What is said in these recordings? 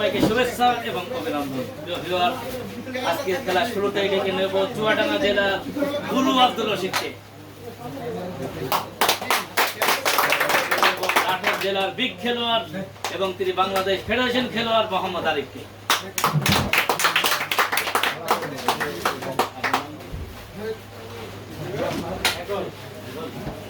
থেকে শুভেচ্ছা এবং খেলা শুরুতেই ডেকে নেব চুয়াডাঙ্গা গুরু আব্দুল রশিদকে জেলার বিগ খেলোয়াড় এবং তিনি বাংলাদেশ ফেডারেশন খেলোয়াড় মোহাম্মদ আরিফকে viewers,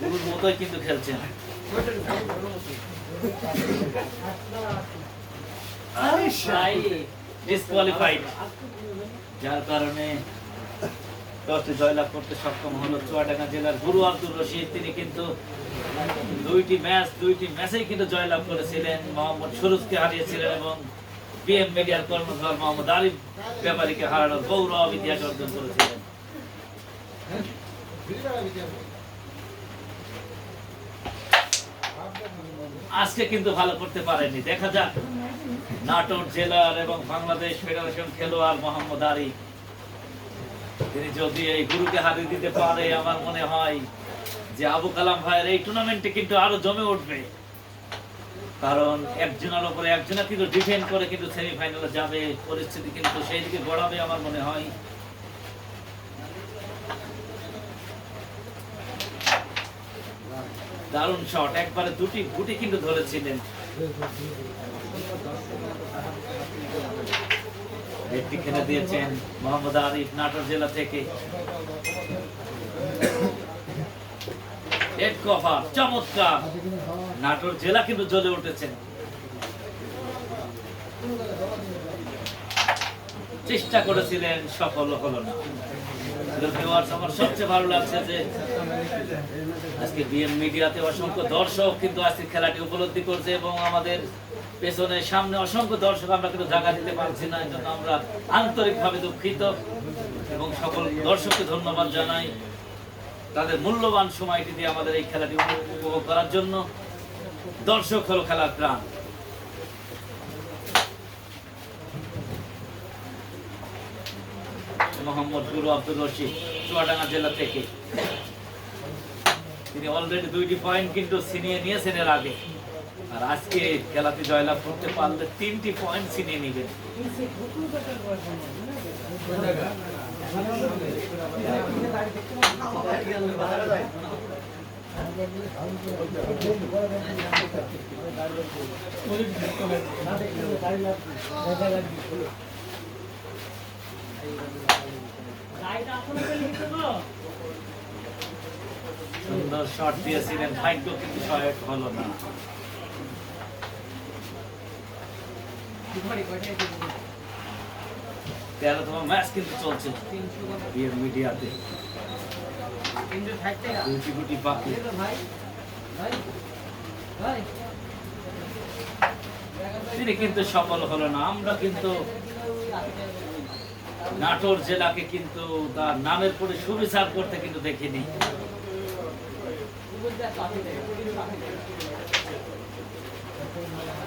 গুরুর মতোই কিন্তু খেলছেন। ডিসকোয়ালিফাইড যার কারণে দশটি জয়লাভ করতে সক্ষম হলো চুয়াডাঙ্গা জেলার গুরু আব্দুল রশিদ। তিনি কিন্তু দুইটি ম্যাচ, দুইটি ম্যাচেই কিন্তু জয়লাভ করেছিলেন। মোহাম্মদ সুরুজকে হারিয়েছিলেন এবং বিএম মিডিয়ার কর্মকর মোহাম্মদ আরিফ ব্যাপারীকে হারানোর গৌরব ইতিহাস অর্জন করেছিলেন। আজকে কিন্তু ভালো করতে পারেনি। দেখা যাক। নাটোর জেলার এবং বাংলাদেশ ফেডারেশন খেলোয়াড় মোহাম্মদ আরিফ তিনি যদি এই গুরুকে হারিয়ে দিতে পারে, আমার মনে হয় যে আবু কালাম ভাইয়ের এই টুর্নামেন্টে কিন্তু আরও জমে উঠবে। কারণ একজনের উপরে একজনা কিন্তু ডিফেন্ড করে কিন্তু সেমিফাইনালে যাবে, পরিস্থিতি কিন্তু সেই দিকে গড়াবে আমার মনে হয়। দারুণ শট একবারে দুটি গুটি কিন্তু ধরেছিলেন। একটি খেলে দিয়েছেন মোহাম্মদ আরিফ নাটোর জেলা থেকে। কভার চমৎকার। নাটোর জেলা কিন্তু জ্বলে উঠেছেন চেষ্টা করেছিলেন, সফল হলো না। আমার সবচেয়ে আন্তরিকভাবে দুঃখিত এবং সকল দর্শককে ধন্যবাদ জানাই তাদের মূল্যবান সময়টি দিয়ে আমাদের এই খেলাটি উপভোগ করার জন্য। দর্শক হলো খেলার প্রাণ। মোহাম্মদ গুরু আব্দুল রশিদ, চুয়াডাঙ্গা জেলা থেকে। তিনি অলরেডি দুইটি পয়েন্ট কিন্তু ছিনিয়ে নিয়েছেন এর আগে। আর আজকে খেলাতে জয়লাভ করতে পারলে তিনটি পয়েন্ট ছিনিয়ে নেবেন। সুন্দর শট দিয়েছিলেন। ভাগ্য কিন্তু সহায়ক হলো না। তেরোতম ম্যাচ কিন্তু চলছে বিয়ের মিডিয়াতে। গুটি বাকি তিনি কিন্তু সফল হলো না। আমরা কিন্তু নাটোর জেলাকে কিন্তু তার নামের পরে সুবিচার করতে কিন্তু দেখিনি।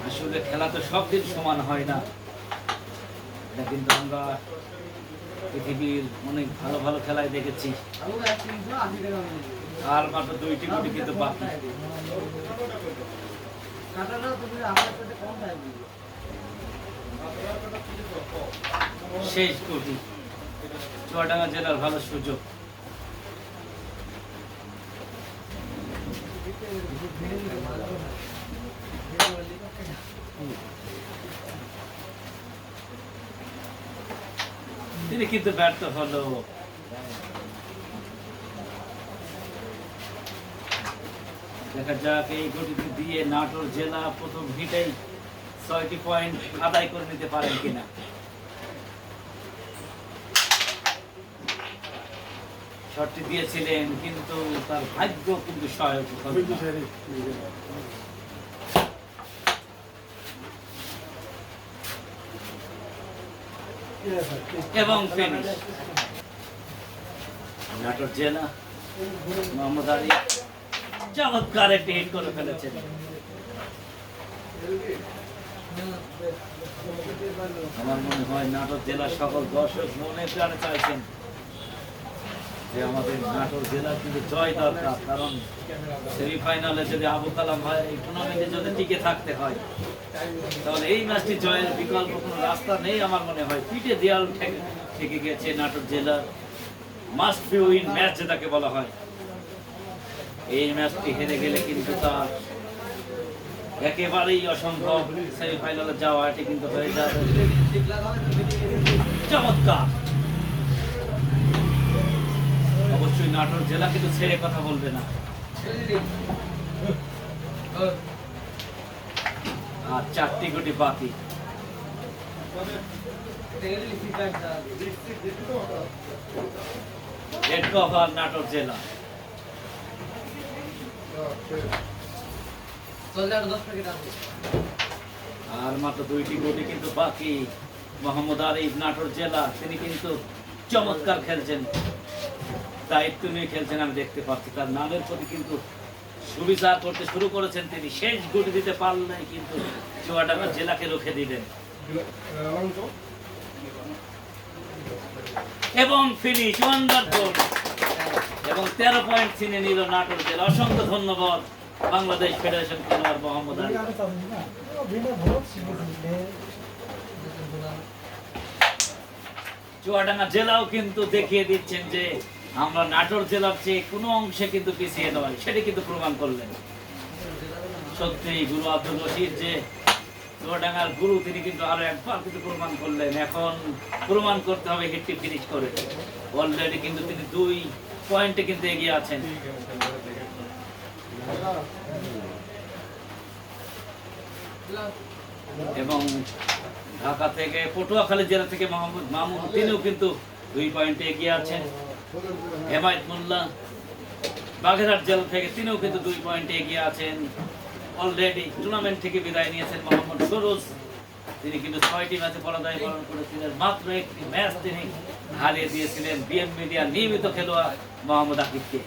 আসলে খেলা তো সব দিন সমান হয় না। কিন্তু আমরা পৃথিবীর অনেক ভালো ভালো খেলায় দেখেছি। আর মাত্র দুইটি কিন্তু বাকি। শেষ গুটি চুয়াডাঙ্গা জেলার ভালো সুযোগ। তিনি কিন্তু ব্যর্থ হলো। দেখা যাক, এই গতিতে দিয়ে নাটোর জেলা প্রথম হিটেই ছয়টি পয়েন্ট আদায় করে নিতে পারেন কিনা? শর্টটি দিয়েছিলেন, কিন্তু তার ভাগ্য কিন্তু সহায়ক এবং নাটোর জেলা মোহাম্মদ আলী চমৎকার একটি হিট করে ফেলেছেন। আমার মনে হয় নাটোর জেলার সকল দর্শক মনে প্রাণে চাইছেন যে আমাদের নাটোর জেলার কিন্তু জয় দরকার, কারণ সেমিফাইনালে যদি আবু কালাম হয় এই টুর্নামেন্টে যদি টিকে থাকতে হয়, তাহলে এই ম্যাচটি জয়ের বিকল্প কোনো রাস্তা নেই আমার মনে হয়। পিঠে দেয়াল থেকে গেছে নাটোর জেলার মাস্ট বি উইন ম্যাচ যেটাকে বলা হয়। এই ম্যাচটি হেরে গেলে কিন্তু তার একেবারেই অসম্ভব। সেমিফাইনালে যাওয়া, এটি কিন্তু হয়ে যাবে। চমৎকার। অবশ্যই নাটোর জেলা কিন্তু ছেড়ে কথা বলবে না। আর চারটি গুটি বাকি। হেড কভার নাটোর জেলা। আর মাত্র দুইটি গুটি কিন্তু বাকি। মোহাম্মদ আরিফ নাটোর জেলা, তিনি কিন্তু চমৎকার খেলছেন। দায়িত্ব নিয়ে খেলছেন, আমি দেখতে পাচ্ছি। তার নামের প্রতি কিন্তু সুবিচার করতে শুরু করেছেন তিনি। শেষ গুটি দিতে পারলেন কিন্তু চুয়াডাঙ্গা জেলাকে রুখে দিলেন এবং ফিনিশ ওয়ান্ডারফুল এবং তেরো পয়েন্ট ছিনে নিল নাটোর জেলা। অসংখ্য ধন্যবাদ। বাংলাদেশ ফেডারেশন খেলোয়াড় মোহাম্মদ চুয়াডাঙ্গা জেলাও কিন্তু দেখিয়ে দিচ্ছেন যে আমরা নাটোর জেলার চেয়ে কোনো অংশে কিন্তু পিছিয়ে নয়, সেটা কিন্তু প্রমাণ করলেন। সত্যি গুরু আব্দুল রশিদ যে চুয়াডাঙ্গার গুরু, তিনি কিন্তু আরও একবার কিন্তু প্রমাণ করলেন। এখন প্রমাণ করতে হবে হিটটি ফিনিশ করে। অলরেডি কিন্তু তিনি দুই পয়েন্টে কিন্তু এগিয়ে আছেন। এবং ঢাকা থেকে পটুয়াখালী জেলা থেকে মোহাম্মদ মামুন, তিনিও কিন্তু দুই পয়েন্টে এগিয়ে আছেন। হেমায়ত মোল্লা, বাগেরহাট জেলা থেকে তিনিও কিন্তু দুই পয়েন্টে এগিয়ে আছেন। অলরেডি টুর্নামেন্ট থেকে বিদায় নিয়েছেন মোহাম্মদ সরোজ। তিনি কিন্তু ছয়টি ম্যাচে পরাজয় বরণ করেছিলেন। মাত্র একটি ম্যাচ তিনি হারিয়ে দিয়েছিলেন। বিএম মিডিয়ার নিয়মিত খেলোয়াড় মোহাম্মদ আকিবকে।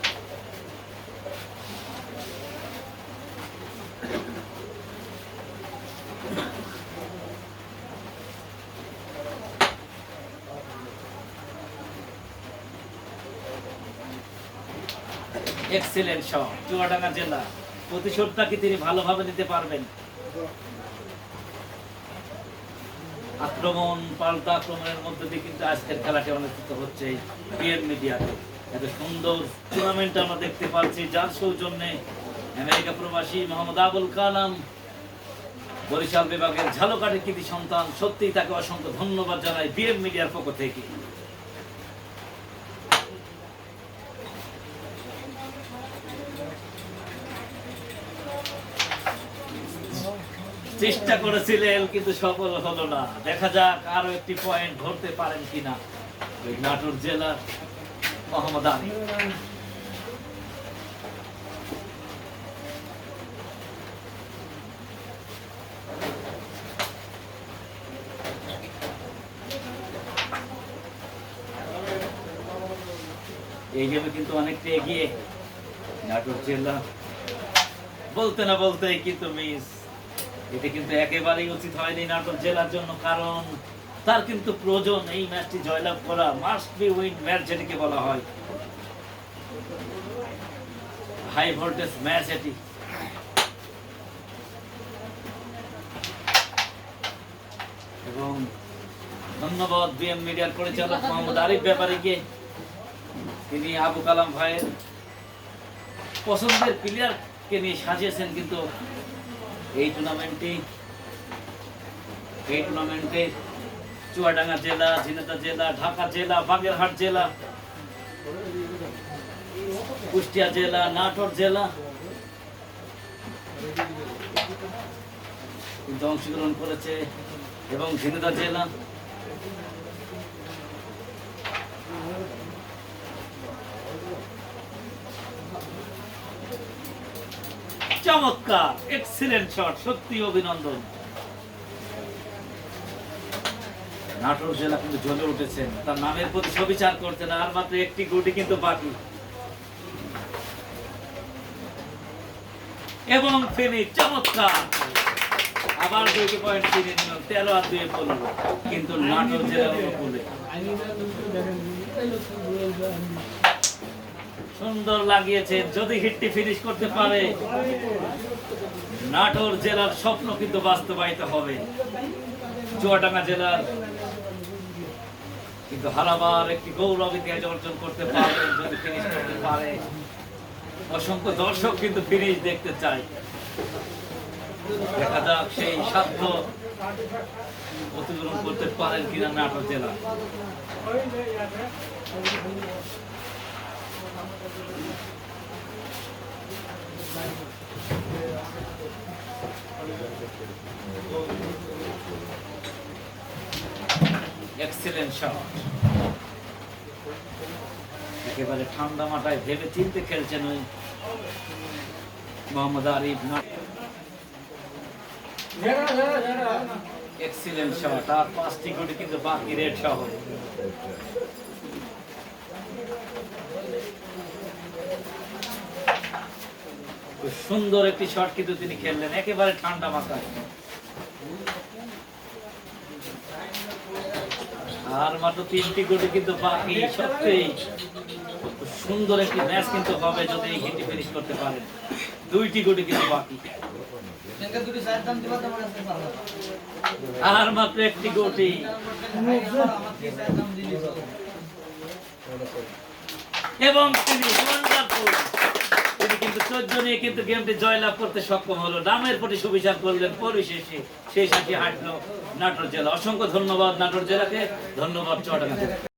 এক্সিলেন্ট শট চুয়াডাঙ্গা জেলা। প্রতিশোধটা কি তিনি ভালোভাবে নিতে পারবেন। আক্রমণ, পাল্টা আক্রমণের মধ্যে দিয়ে কিন্তু আজকের খেলাটি অনুষ্ঠিত হচ্ছে বিএম মিডিয়াতে। এত সুন্দর টুর্নামেন্ট আমরা দেখতে পাচ্ছি, যার সৌজন্যে আমেরিকা প্রবাসী মোহাম্মদ আবুল কালাম বরিশাল বিভাগের ঝালকাঠি কৃতি সন্তান সত্যিই তাকে অসংখ্য ধন্যবাদ জানাই বিএম মিডিয়ার পক্ষ থেকে। চেষ্টা করেছিলেন, কিন্তু সফল হলো না। দেখা যাক আরও একটি পয়েন্ট ধরতে পারেন কিনা। ওই নাটোর জেলার মোহাম্মদ আলী। এই গেমে কিন্তু অনেকটা এগিয়ে। নাটোর জেলা, বলতে না বলতে কিন্তু মিস এটা কিন্তু একেবারেই উচিত হয়নি নাটোর জেলার জন্য, কারণ তার কিন্তু প্রয়োজন এই ম্যাচটি জয়লাভ করা মাস্ট বি উইন ম্যাচ যেটিকে বলা হয়। হাই ভোল্টেজ ম্যাচ এটি। এবং ধন্যবাদ বিএম মিডিয়ার পরিচালক মোহাম্মদ আরিফ ব্যাপারীকে। তিনি আবু কালাম ভাইয়ের পছন্দের প্লেয়ারকে নিয়ে সাজিয়েছেন কিন্তু এই টুর্নামেন্টটি, এই টুর্নামেন্টে চুয়াডাঙ্গা জেলা ঝিনাতা জেলা, ঢাকা জেলা, বাগেরহাট জেলা, কুষ্টিয়া জেলা, নাটোর জেলা কিন্তু অংশগ্রহণ করেছে এবং ঝিনাতা জেলা। চমৎকার এক্সিলেন্ট শট সত্যি অভিনন্দন। নাটোর জেলা কিন্তু জ্বলে উঠেছেন। তার নামের প্রতি সবিচার করছেন, আর মাত্র একটি গুটি কিন্তু বাকি। এবং ফিনি চমৎকার। আবার দুইটি পয়েন্ট ফিরে নিল তেরো আর দুই পনেরো। কিন্তু নাটোর জেলার উপকূলে সুন্দর লাগিয়েছে, যদি হিটটি ফিনিশ করতে পারে, নাটোর জেলার স্বপ্ন কিন্তু বাস্তবায়িত হবে। চুয়াডাঙ্গা জেলার কিন্তু হারাবার একটি গৌরব ইতিহাস অর্জন করতে পারবেন যদি ফিনিশ করতে পারে। অসংখ্য দর্শক কিন্তু ফিনিশ দেখতে চায়। দেখা যাক সেই সাধ্য অতিক্রম করতে পারেন কিনা নাটোর জেলা। এক্সেলেন্ট শট একেবারে ঠান্ডা মাথায় ভেবে চিনতে খেলছেন ওই মোহাম্মদ আরিফ এক্সিলেন্ট শট আর পাঁচটি গুটি কিন্তু বাকি রেড সহ। সুন্দর একটি শট কিন্তু তিনি খেললেন। একেবারে ঠান্ডা মাথায়। আর মাত্র তিনটি গুটি কিন্তু বাকি সত্যিই সুন্দর একটি ম্যাচ কিন্তু হবে যদি এই হিটটি ফিনিশ করতে পারেন দুইটি গুটি কিন্তু বাকি। আর মাত্র একটি গোটি এবং তিনি। তিনি কিন্তু চোদ্দ নিয়ে কিন্তু গেমটি জয়লাভ করতে সক্ষম হলো। নামের প্রতি সুবিচার করলেন পরিশেষে সেই সাথে হাঁটলো নাটোর জেলা। অসংখ্য ধন্যবাদ নাটোর জেলাকে। ধন্যবাদ চট্টগ্রাম